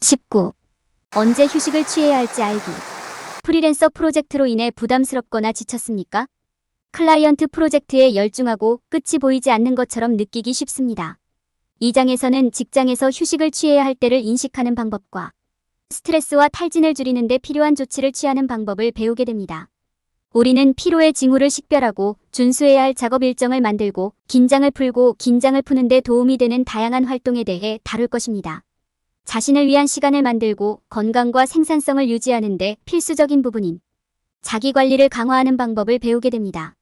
19. 언제 휴식을 취해야 할지 알기. 프리랜서 프로젝트로 인해 부담스럽거나 지쳤습니까? 클라이언트 프로젝트에 열중하고 끝이 보이지 않는 것처럼 느끼기 쉽습니다. 이 장에서는 직장에서 휴식을 취해야 할 때를 인식하는 방법과 스트레스와 탈진을 줄이는 데 필요한 조치를 취하는 방법을 배우게 됩니다. 우리는 피로의 징후를 식별하고 준수해야 할 작업 일정을 만들고 긴장을 풀고 긴장을 푸는 데 도움이 되는 다양한 활동에 대해 다룰 것입니다. 자신을 위한 시간을 만들고 건강과 생산성을 유지하는 데 필수적인 부분인 자기 관리를 강화하는 방법을 배우게 됩니다.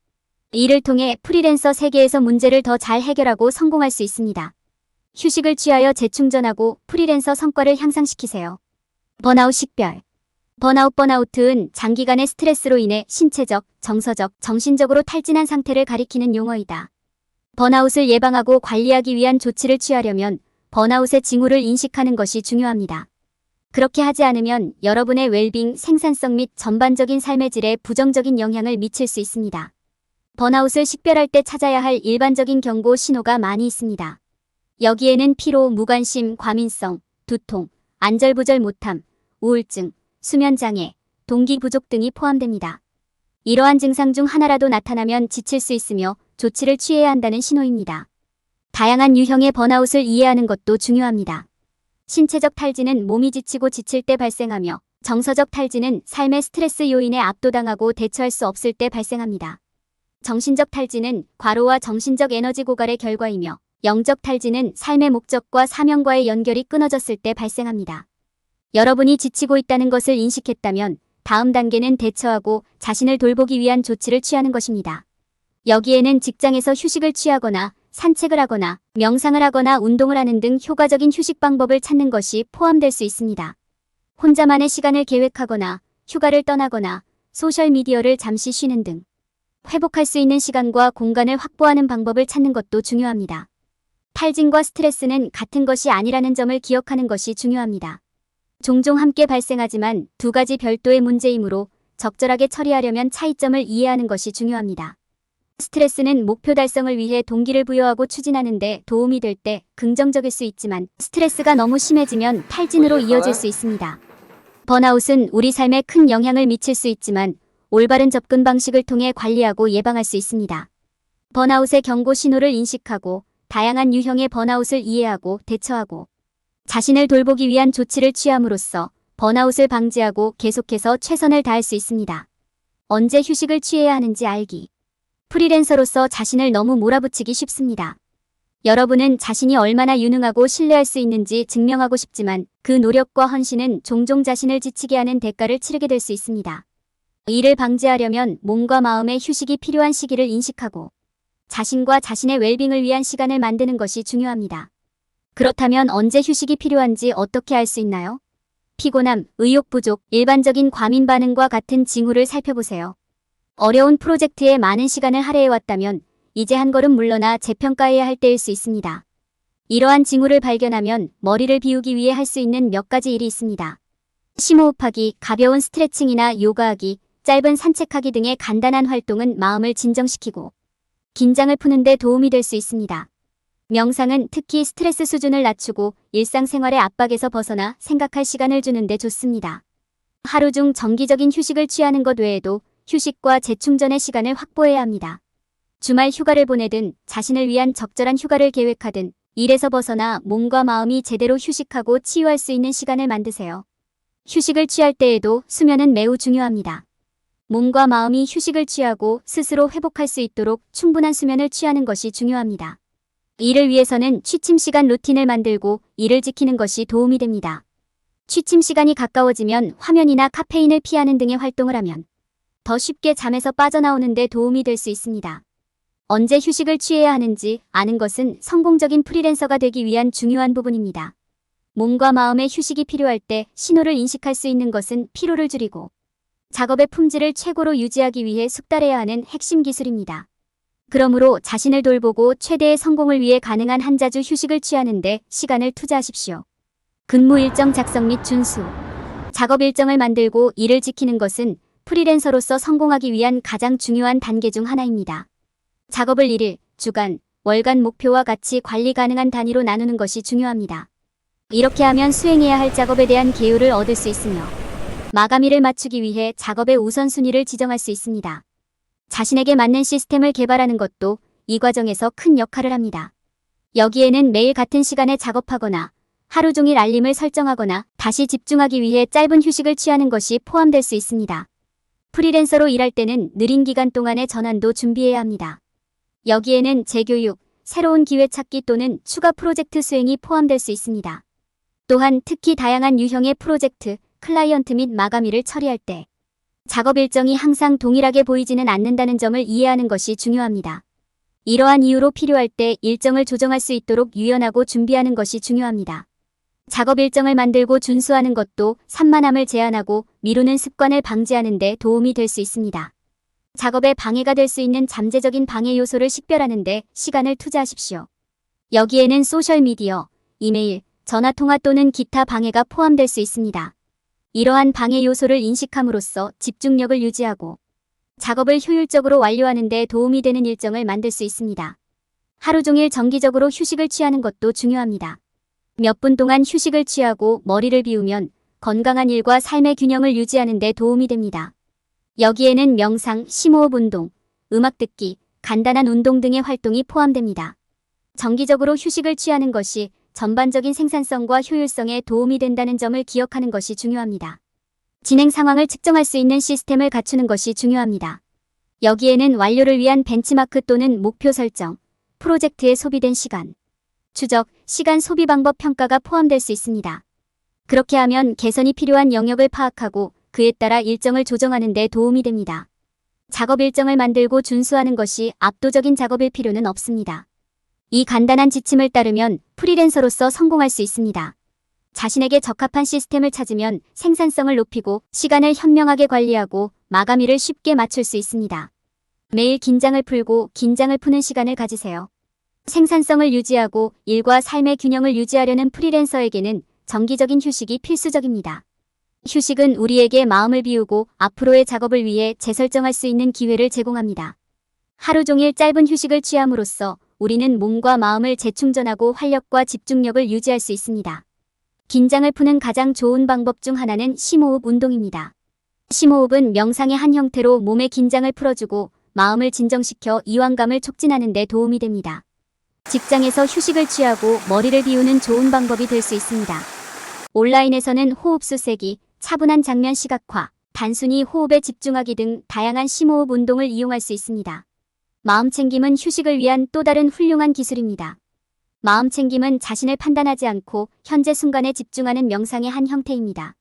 이를 통해 프리랜서 세계에서 문제를 더 잘 해결하고 성공할 수 있습니다. 휴식을 취하여 재충전하고 프리랜서 성과를 향상시키세요. 번아웃 식별. 번아웃 번아웃은 장기간의 스트레스로 인해 신체적, 정서적, 정신적으로 탈진한 상태를 가리키는 용어이다. 번아웃을 예방하고 관리하기 위한 조치를 취하려면 번아웃의 징후를 인식하는 것이 중요합니다. 그렇게 하지 않으면 여러분의 웰빙, 생산성 및 전반적인 삶의 질에 부정적인 영향을 미칠 수 있습니다. 번아웃을 식별할 때 찾아야 할 일반적인 경고 신호가 많이 있습니다. 여기에는 피로, 무관심, 과민성, 두통, 안절부절 못함, 우울증, 수면장애, 동기 부족 등이 포함됩니다. 이러한 증상 중 하나라도 나타나면 지칠 수 있으며 조치를 취해야 한다는 신호입니다. 다양한 유형의 번아웃을 이해하는 것도 중요합니다. 신체적 탈진은 몸이 지치고 지칠 때 발생하며 정서적 탈진은 삶의 스트레스 요인에 압도당하고 대처할 수 없을 때 발생합니다. 정신적 탈진은 과로와 정신적 에너지 고갈의 결과이며 영적 탈진은 삶의 목적과 사명과의 연결이 끊어졌을 때 발생합니다. 여러분이 지치고 있다는 것을 인식했다면 다음 단계는 대처하고 자신을 돌보기 위한 조치를 취하는 것입니다. 여기에는 직장에서 휴식을 취하거나 산책을 하거나 명상을 하거나 운동을 하는 등 효과적인 휴식 방법을 찾는 것이 포함될 수 있습니다. 혼자만의 시간을 계획하거나 휴가를 떠나거나 소셜미디어를 잠시 쉬는 등 회복할 수 있는 시간과 공간을 확보하는 방법을 찾는 것도 중요합니다. 탈진과 스트레스는 같은 것이 아니라는 점을 기억하는 것이 중요합니다. 종종 함께 발생하지만 두 가지 별도의 문제이므로 적절하게 처리하려면 차이점을 이해하는 것이 중요합니다. 스트레스는 목표 달성을 위해 동기를 부여하고 추진하는 데 도움이 될 때 긍정적일 수 있지만 스트레스가 너무 심해지면 탈진으로 이어질 수 있습니다. 번아웃은 우리 삶에 큰 영향을 미칠 수 있지만 올바른 접근 방식을 통해 관리하고 예방할 수 있습니다. 번아웃의 경고 신호를 인식하고 다양한 유형의 번아웃을 이해하고 대처하고 자신을 돌보기 위한 조치를 취함으로써 번아웃을 방지하고 계속해서 최선을 다할 수 있습니다. 언제 휴식을 취해야 하는지 알기. 프리랜서로서 자신을 너무 몰아붙이기 쉽습니다. 여러분은 자신이 얼마나 유능하고 신뢰할 수 있는지 증명하고 싶지만 그 노력과 헌신은 종종 자신을 지치게 하는 대가를 치르게 될 수 있습니다. 이를 방지하려면 몸과 마음의 휴식이 필요한 시기를 인식하고 자신과 자신의 웰빙을 위한 시간을 만드는 것이 중요합니다. 그렇다면 언제 휴식이 필요한지 어떻게 알 수 있나요? 피곤함, 의욕 부족, 일반적인 과민 반응과 같은 징후를 살펴보세요. 어려운 프로젝트에 많은 시간을 할애해왔다면 이제 한 걸음 물러나 재평가해야 할 때일 수 있습니다. 이러한 징후를 발견하면 머리를 비우기 위해 할 수 있는 몇 가지 일이 있습니다. 심호흡하기, 가벼운 스트레칭이나 요가하기, 짧은 산책하기 등의 간단한 활동은 마음을 진정시키고 긴장을 푸는 데 도움이 될 수 있습니다. 명상은 특히 스트레스 수준을 낮추고 일상생활의 압박에서 벗어나 생각할 시간을 주는 데 좋습니다. 하루 중 정기적인 휴식을 취하는 것 외에도 휴식과 재충전의 시간을 확보해야 합니다. 주말 휴가를 보내든 자신을 위한 적절한 휴가를 계획하든 일에서 벗어나 몸과 마음이 제대로 휴식하고 치유할 수 있는 시간을 만드세요. 휴식을 취할 때에도 수면은 매우 중요합니다. 몸과 마음이 휴식을 취하고 스스로 회복할 수 있도록 충분한 수면을 취하는 것이 중요합니다. 이를 위해서는 취침 시간 루틴을 만들고 이를 지키는 것이 도움이 됩니다. 취침 시간이 가까워지면 화면이나 카페인을 피하는 등의 활동을 하면 더 쉽게 잠에서 빠져나오는 데 도움이 될 수 있습니다. 언제 휴식을 취해야 하는지 아는 것은 성공적인 프리랜서가 되기 위한 중요한 부분입니다. 몸과 마음의 휴식이 필요할 때 신호를 인식할 수 있는 것은 피로를 줄이고 작업의 품질을 최고로 유지하기 위해 숙달해야 하는 핵심 기술입니다. 그러므로 자신을 돌보고 최대의 성공을 위해 가능한 한 자주 휴식을 취하는데 시간을 투자하십시오. 근무 일정 작성 및 준수. 작업 일정을 만들고 이를 지키는 것은 프리랜서로서 성공하기 위한 가장 중요한 단계 중 하나입니다. 작업을 일일, 주간, 월간 목표와 같이 관리 가능한 단위로 나누는 것이 중요합니다. 이렇게 하면 수행해야 할 작업에 대한 계율을 얻을 수 있으며 마감일을 맞추기 위해 작업의 우선순위를 지정할 수 있습니다. 자신에게 맞는 시스템을 개발하는 것도 이 과정에서 큰 역할을 합니다. 여기에는 매일 같은 시간에 작업하거나 하루 종일 알림을 설정하거나 다시 집중하기 위해 짧은 휴식을 취하는 것이 포함될 수 있습니다. 프리랜서로 일할 때는 느린 기간 동안의 전환도 준비해야 합니다. 여기에는 재교육, 새로운 기회 찾기 또는 추가 프로젝트 수행이 포함될 수 있습니다. 또한 특히 다양한 유형의 프로젝트, 클라이언트 및 마감일을 처리할 때 작업 일정이 항상 동일하게 보이지는 않는다는 점을 이해하는 것이 중요합니다. 이러한 이유로 필요할 때 일정을 조정할 수 있도록 유연하고 준비하는 것이 중요합니다. 작업 일정을 만들고 준수하는 것도 산만함을 제한하고 미루는 습관을 방지하는 데 도움이 될 수 있습니다. 작업에 방해가 될 수 있는 잠재적인 방해 요소를 식별하는 데 시간을 투자하십시오. 여기에는 소셜미디어, 이메일, 전화통화 또는 기타 방해가 포함될 수 있습니다. 이러한 방해 요소를 인식함으로써 집중력을 유지하고 작업을 효율적으로 완료하는 데 도움이 되는 일정을 만들 수 있습니다. 하루 종일 정기적으로 휴식을 취하는 것도 중요합니다. 몇 분 동안 휴식을 취하고 머리를 비우면 건강한 일과 삶의 균형을 유지하는 데 도움이 됩니다. 여기에는 명상, 심호흡 운동, 음악 듣기, 간단한 운동 등의 활동이 포함됩니다. 정기적으로 휴식을 취하는 것이 전반적인 생산성과 효율성에 도움이 된다는 점을 기억하는 것이 중요합니다. 진행 상황을 측정할 수 있는 시스템을 갖추는 것이 중요합니다. 여기에는 완료를 위한 벤치마크 또는 목표 설정, 프로젝트에 소비된 시간, 추적, 시간 소비 방법 평가가 포함될 수 있습니다. 그렇게 하면 개선이 필요한 영역을 파악하고 그에 따라 일정을 조정하는 데 도움이 됩니다. 작업 일정을 만들고 준수하는 것이 압도적인 작업일 필요는 없습니다. 이 간단한 지침을 따르면 프리랜서로서 성공할 수 있습니다. 자신에게 적합한 시스템을 찾으면 생산성을 높이고 시간을 현명하게 관리하고 마감일을 쉽게 맞출 수 있습니다. 매일 긴장을 풀고 긴장을 푸는 시간을 가지세요. 생산성을 유지하고 일과 삶의 균형을 유지하려는 프리랜서에게는 정기적인 휴식이 필수적입니다. 휴식은 우리에게 마음을 비우고 앞으로의 작업을 위해 재설정할 수 있는 기회를 제공합니다. 하루 종일 짧은 휴식을 취함으로써 우리는 몸과 마음을 재충전하고 활력과 집중력을 유지할 수 있습니다. 긴장을 푸는 가장 좋은 방법 중 하나는 심호흡 운동입니다. 심호흡은 명상의 한 형태로 몸의 긴장을 풀어주고 마음을 진정시켜 이완감을 촉진하는 데 도움이 됩니다. 직장에서 휴식을 취하고 머리를 비우는 좋은 방법이 될 수 있습니다. 온라인에서는 호흡수 세기, 차분한 장면 시각화, 단순히 호흡에 집중하기 등 다양한 심호흡 운동을 이용할 수 있습니다. 마음 챙김은 휴식을 위한 또 다른 훌륭한 기술입니다. 마음 챙김은 자신을 판단하지 않고 현재 순간에 집중하는 명상의 한 형태입니다.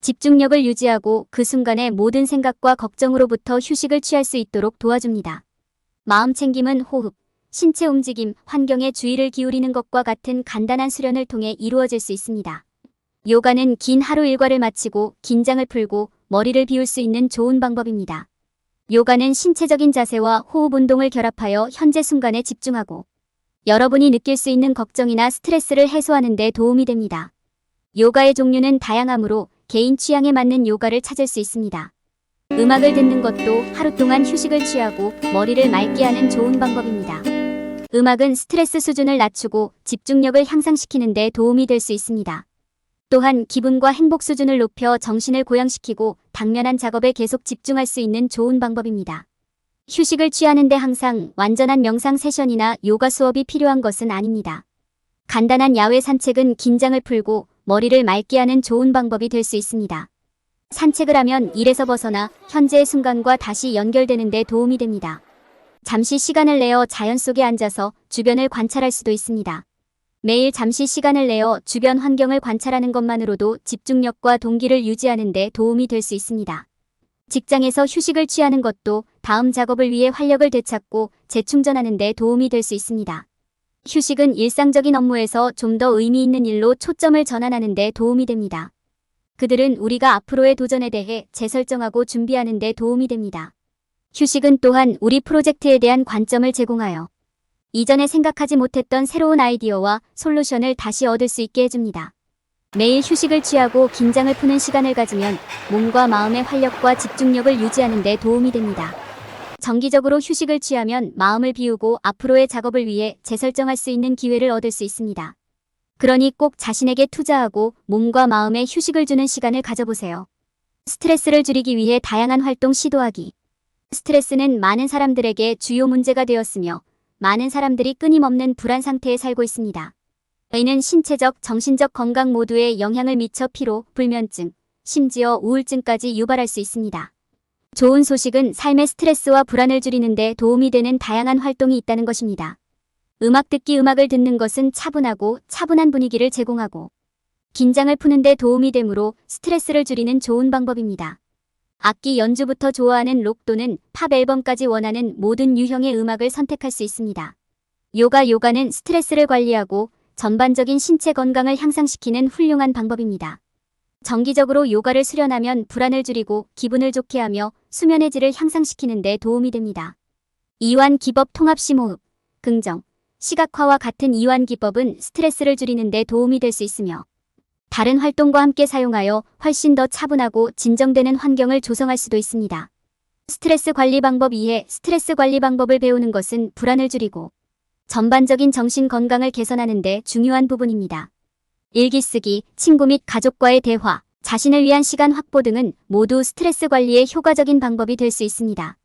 집중력을 유지하고 그 순간의 모든 생각과 걱정으로부터 휴식을 취할 수 있도록 도와줍니다. 마음 챙김은 호흡, 신체 움직임, 환경에 주의를 기울이는 것과 같은 간단한 수련을 통해 이루어질 수 있습니다. 요가는 긴 하루 일과를 마치고 긴장을 풀고 머리를 비울 수 있는 좋은 방법입니다. 요가는 신체적인 자세와 호흡 운동을 결합하여 현재 순간에 집중하고 여러분이 느낄 수 있는 걱정이나 스트레스를 해소하는 데 도움이 됩니다. 요가의 종류는 다양하므로 개인 취향에 맞는 요가를 찾을 수 있습니다. 음악을 듣는 것도 하루 동안 휴식을 취하고 머리를 맑게 하는 좋은 방법입니다. 음악은 스트레스 수준을 낮추고 집중력을 향상시키는 데 도움이 될 수 있습니다. 또한 기분과 행복 수준을 높여 정신을 고양시키고 당면한 작업에 계속 집중할 수 있는 좋은 방법입니다. 휴식을 취하는데 항상 완전한 명상 세션이나 요가 수업이 필요한 것은 아닙니다. 간단한 야외 산책은 긴장을 풀고 머리를 맑게 하는 좋은 방법이 될 수 있습니다. 산책을 하면 일에서 벗어나 현재의 순간과 다시 연결되는 데 도움이 됩니다. 잠시 시간을 내어 자연 속에 앉아서 주변을 관찰할 수도 있습니다. 매일 잠시 시간을 내어 주변 환경을 관찰하는 것만으로도 집중력과 동기를 유지하는 데 도움이 될 수 있습니다. 직장에서 휴식을 취하는 것도 다음 작업을 위해 활력을 되찾고 재충전하는 데 도움이 될 수 있습니다. 휴식은 일상적인 업무에서 좀 더 의미 있는 일로 초점을 전환하는 데 도움이 됩니다. 그들은 우리가 앞으로의 도전에 대해 재설정하고 준비하는 데 도움이 됩니다. 휴식은 또한 우리 프로젝트에 대한 관점을 제공하여 이전에 생각하지 못했던 새로운 아이디어와 솔루션을 다시 얻을 수 있게 해줍니다. 매일 휴식을 취하고 긴장을 푸는 시간을 가지면 몸과 마음의 활력과 집중력을 유지하는 데 도움이 됩니다. 정기적으로 휴식을 취하면 마음을 비우고 앞으로의 작업을 위해 재설정할 수 있는 기회를 얻을 수 있습니다. 그러니 꼭 자신에게 투자하고 몸과 마음에 휴식을 주는 시간을 가져보세요. 스트레스를 줄이기 위해 다양한 활동 시도하기. 스트레스는 많은 사람들에게 주요 문제가 되었으며 많은 사람들이 끊임없는 불안 상태에 살고 있습니다. 이는 신체적, 정신적 건강 모두에 영향을 미쳐 피로, 불면증, 심지어 우울증까지 유발할 수 있습니다. 좋은 소식은 삶의 스트레스와 불안을 줄이는데 도움이 되는 다양한 활동이 있다는 것입니다. 음악 듣기 음악을 듣는 것은 차분하고 차분한 분위기를 제공하고 긴장을 푸는데 도움이 되므로 스트레스를 줄이는 좋은 방법입니다. 악기 연주부터 좋아하는 록 또는 팝 앨범까지 원하는 모든 유형의 음악을 선택할 수 있습니다. 요가 요가는 스트레스를 관리하고 전반적인 신체 건강을 향상시키는 훌륭한 방법입니다. 정기적으로 요가를 수련하면 불안을 줄이고 기분을 좋게 하며 수면의 질을 향상시키는 데 도움이 됩니다. 이완 기법 통합 심호흡, 긍정, 시각화와 같은 이완 기법은 스트레스를 줄이는 데 도움이 될 수 있으며 다른 활동과 함께 사용하여 훨씬 더 차분하고 진정되는 환경을 조성할 수도 있습니다. 스트레스 관리 방법 2에 스트레스 관리 방법을 배우는 것은 불안을 줄이고 전반적인 정신 건강을 개선하는 데 중요한 부분입니다. 일기 쓰기, 친구 및 가족과의 대화, 자신을 위한 시간 확보 등은 모두 스트레스 관리에 효과적인 방법이 될 수 있습니다.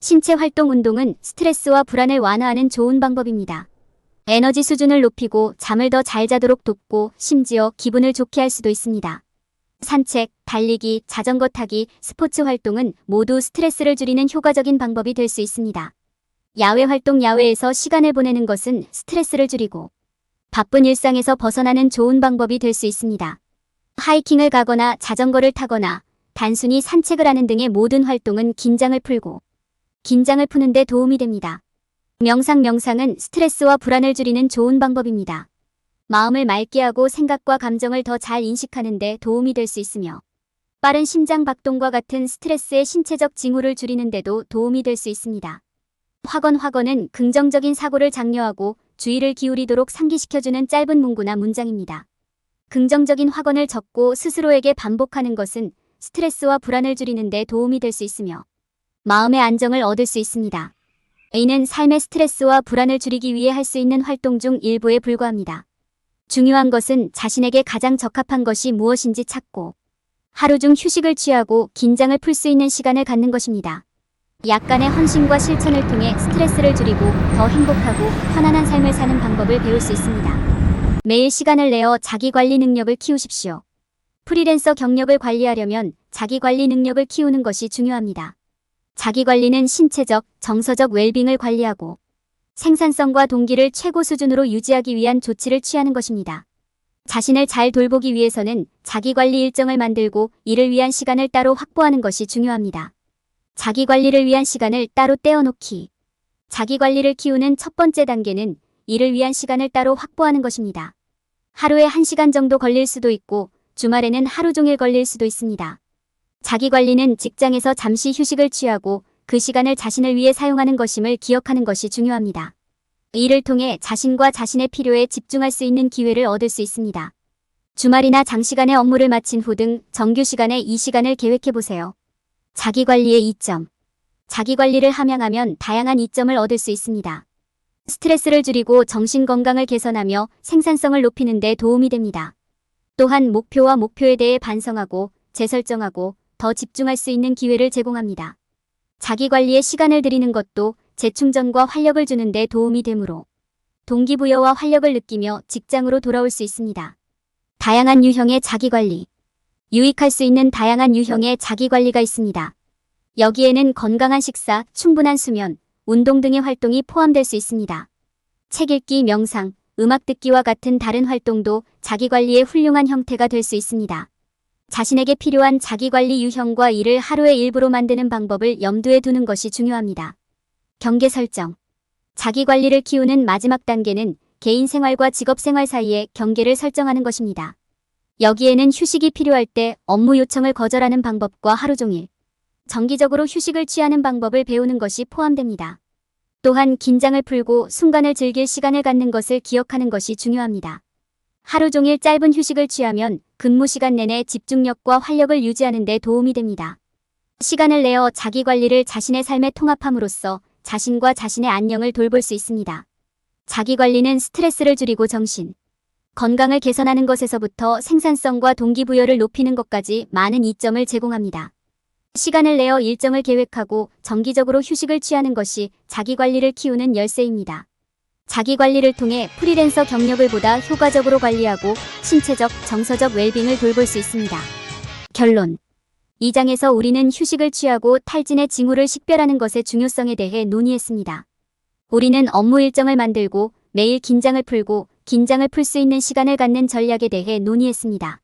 신체 활동 운동은 스트레스와 불안을 완화하는 좋은 방법입니다. 에너지 수준을 높이고 잠을 더 잘 자도록 돕고 심지어 기분을 좋게 할 수도 있습니다. 산책, 달리기, 자전거 타기, 스포츠 활동은 모두 스트레스를 줄이는 효과적인 방법이 될 수 있습니다. 야외 활동 야외에서 시간을 보내는 것은 스트레스를 줄이고 바쁜 일상에서 벗어나는 좋은 방법이 될 수 있습니다. 하이킹을 가거나 자전거를 타거나 단순히 산책을 하는 등의 모든 활동은 긴장을 풀고 긴장을 푸는 데 도움이 됩니다. 명상 명상은 스트레스와 불안을 줄이는 좋은 방법입니다. 마음을 맑게 하고 생각과 감정을 더 잘 인식하는 데 도움이 될 수 있으며 빠른 심장 박동과 같은 스트레스의 신체적 징후를 줄이는 데도 도움이 될 수 있습니다. 확언 확언은 긍정적인 사고를 장려하고 주의를 기울이도록 상기시켜주는 짧은 문구나 문장입니다. 긍정적인 확언을 적고 스스로에게 반복하는 것은 스트레스와 불안을 줄이는 데 도움이 될 수 있으며 마음의 안정을 얻을 수 있습니다. A는 삶의 스트레스와 불안을 줄이기 위해 할 수 있는 활동 중 일부에 불과합니다. 중요한 것은 자신에게 가장 적합한 것이 무엇인지 찾고 하루 중 휴식을 취하고 긴장을 풀 수 있는 시간을 갖는 것입니다. 약간의 헌신과 실천을 통해 스트레스를 줄이고 더 행복하고 편안한 삶을 사는 방법을 배울 수 있습니다. 매일 시간을 내어 자기 관리 능력을 키우십시오. 프리랜서 경력을 관리하려면 자기 관리 능력을 키우는 것이 중요합니다. 자기 관리는 신체적, 정서적 웰빙을 관리하고 생산성과 동기를 최고 수준으로 유지하기 위한 조치를 취하는 것입니다. 자신을 잘 돌보기 위해서는 자기 관리 일정을 만들고 이를 위한 시간을 따로 확보하는 것이 중요합니다. 자기 관리를 위한 시간을 따로 떼어놓기. 자기 관리를 키우는 첫 번째 단계는 이를 위한 시간을 따로 확보하는 것입니다. 하루에 1시간 정도 걸릴 수도 있고 주말에는 하루 종일 걸릴 수도 있습니다. 자기 관리는 직장에서 잠시 휴식을 취하고 그 시간을 자신을 위해 사용하는 것임을 기억하는 것이 중요합니다. 이를 통해 자신과 자신의 필요에 집중할 수 있는 기회를 얻을 수 있습니다. 주말이나 장시간의 업무를 마친 후 등 정규 시간에 이 시간을 계획해 보세요. 자기 관리의 이점. 자기 관리를 함양하면 다양한 이점을 얻을 수 있습니다. 스트레스를 줄이고 정신 건강을 개선하며 생산성을 높이는 데 도움이 됩니다. 또한 목표와 목표에 대해 반성하고 재설정하고 더 집중할 수 있는 기회를 제공합니다. 자기 관리에 시간을 들이는 것도 재충전과 활력을 주는 데 도움이 되므로 동기부여와 활력을 느끼며 직장으로 돌아올 수 있습니다. 다양한 유형의 자기 관리. 유익할 수 있는 다양한 유형의 자기 관리가 있습니다. 여기에는 건강한 식사, 충분한 수면, 운동 등의 활동이 포함될 수 있습니다. 책 읽기, 명상, 음악 듣기와 같은 다른 활동도 자기 관리의 훌륭한 형태가 될 수 있습니다. 자신에게 필요한 자기관리 유형과 이를 하루의 일부로 만드는 방법을 염두에 두는 것이 중요합니다. 경계 설정. 자기관리를 키우는 마지막 단계는 개인 생활과 직업 생활 사이에 경계를 설정하는 것입니다. 여기에는 휴식이 필요할 때 업무 요청을 거절하는 방법과 하루 종일 정기적으로 휴식을 취하는 방법을 배우는 것이 포함됩니다. 또한 긴장을 풀고 순간을 즐길 시간을 갖는 것을 기억하는 것이 중요합니다. 하루 종일 짧은 휴식을 취하면 근무 시간 내내 집중력과 활력을 유지하는 데 도움이 됩니다. 시간을 내어 자기 관리를 자신의 삶에 통합함으로써 자신과 자신의 안녕을 돌볼 수 있습니다. 자기 관리는 스트레스를 줄이고 정신, 건강을 개선하는 것에서부터 생산성과 동기부여를 높이는 것까지 많은 이점을 제공합니다. 시간을 내어 일정을 계획하고 정기적으로 휴식을 취하는 것이 자기 관리를 키우는 열쇠입니다. 자기 관리를 통해 프리랜서 경력을 보다 효과적으로 관리하고 신체적, 정서적 웰빙을 돌볼 수 있습니다. 결론. 이 장에서 우리는 휴식을 취하고 탈진의 징후를 식별하는 것의 중요성에 대해 논의했습니다. 우리는 업무 일정을 만들고 매일 긴장을 풀고 긴장을 풀 수 있는 시간을 갖는 전략에 대해 논의했습니다.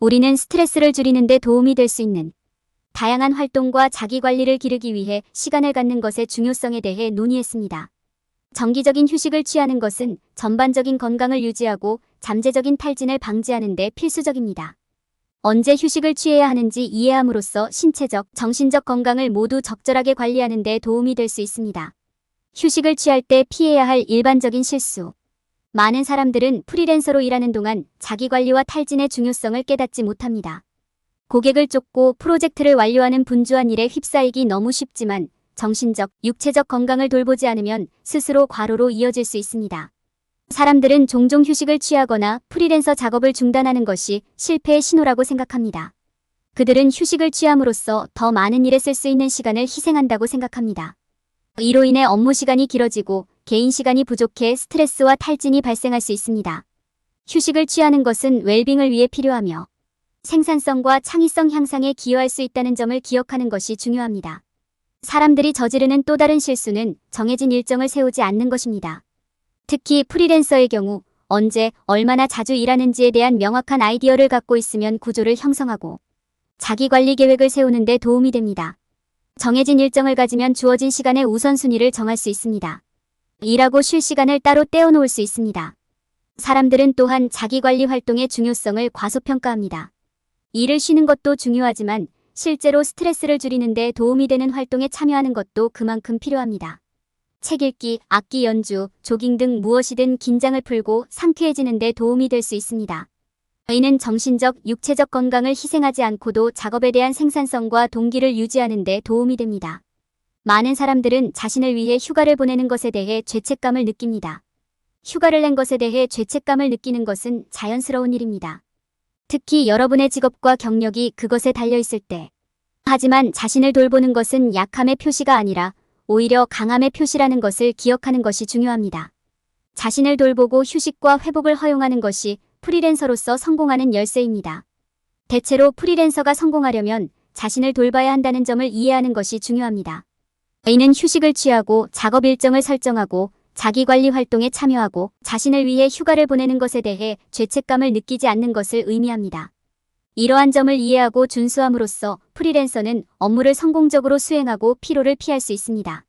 우리는 스트레스를 줄이는 데 도움이 될 수 있는 다양한 활동과 자기 관리를 기르기 위해 시간을 갖는 것의 중요성에 대해 논의했습니다. 정기적인 휴식을 취하는 것은 전반적인 건강을 유지하고 잠재적인 탈진을 방지하는 데 필수적입니다. 언제 휴식을 취해야 하는지 이해함으로써 신체적, 정신적 건강을 모두 적절하게 관리하는 데 도움이 될 수 있습니다. 휴식을 취할 때 피해야 할 일반적인 실수. 많은 사람들은 프리랜서로 일하는 동안 자기 관리와 탈진의 중요성을 깨닫지 못합니다. 고객을 쫓고 프로젝트를 완료하는 분주한 일에 휩싸이기 너무 쉽지만 정신적, 육체적 건강을 돌보지 않으면 스스로 과로로 이어질 수 있습니다. 사람들은 종종 휴식을 취하거나 프리랜서 작업을 중단하는 것이 실패의 신호라고 생각합니다. 그들은 휴식을 취함으로써 더 많은 일에 쓸 수 있는 시간을 희생한다고 생각합니다. 이로 인해 업무 시간이 길어지고 개인 시간이 부족해 스트레스와 탈진이 발생할 수 있습니다. 휴식을 취하는 것은 웰빙을 위해 필요하며 생산성과 창의성 향상에 기여할 수 있다는 점을 기억하는 것이 중요합니다. 사람들이 저지르는 또 다른 실수는 정해진 일정을 세우지 않는 것입니다. 특히 프리랜서의 경우 언제, 얼마나 자주 일하는지에 대한 명확한 아이디어를 갖고 있으면 구조를 형성하고 자기 관리 계획을 세우는 데 도움이 됩니다. 정해진 일정을 가지면 주어진 시간의 우선순위를 정할 수 있습니다. 일하고 쉴 시간을 따로 떼어놓을 수 있습니다. 사람들은 또한 자기 관리 활동의 중요성을 과소평가합니다. 일을 쉬는 것도 중요하지만 실제로 스트레스를 줄이는데 도움이 되는 활동에 참여하는 것도 그만큼 필요합니다. 책 읽기, 악기 연주, 조깅 등 무엇이든 긴장을 풀고 상쾌해지는 데 도움이 될 수 있습니다. 이는 정신적, 육체적 건강을 희생하지 않고도 작업에 대한 생산성과 동기를 유지하는 데 도움이 됩니다. 많은 사람들은 자신을 위해 휴가를 보내는 것에 대해 죄책감을 느낍니다. 휴가를 낸 것에 대해 죄책감을 느끼는 것은 자연스러운 일입니다. 특히 여러분의 직업과 경력이 그것에 달려있을 때. 하지만 자신을 돌보는 것은 약함의 표시가 아니라 오히려 강함의 표시라는 것을 기억하는 것이 중요합니다. 자신을 돌보고 휴식과 회복을 허용하는 것이 프리랜서로서 성공하는 열쇠입니다. 대체로 프리랜서가 성공하려면 자신을 돌봐야 한다는 점을 이해하는 것이 중요합니다. 이는 휴식을 취하고 작업 일정을 설정하고 자기 관리 활동에 참여하고 자신을 위해 휴가를 보내는 것에 대해 죄책감을 느끼지 않는 것을 의미합니다. 이러한 점을 이해하고 준수함으로써 프리랜서는 업무를 성공적으로 수행하고 피로를 피할 수 있습니다.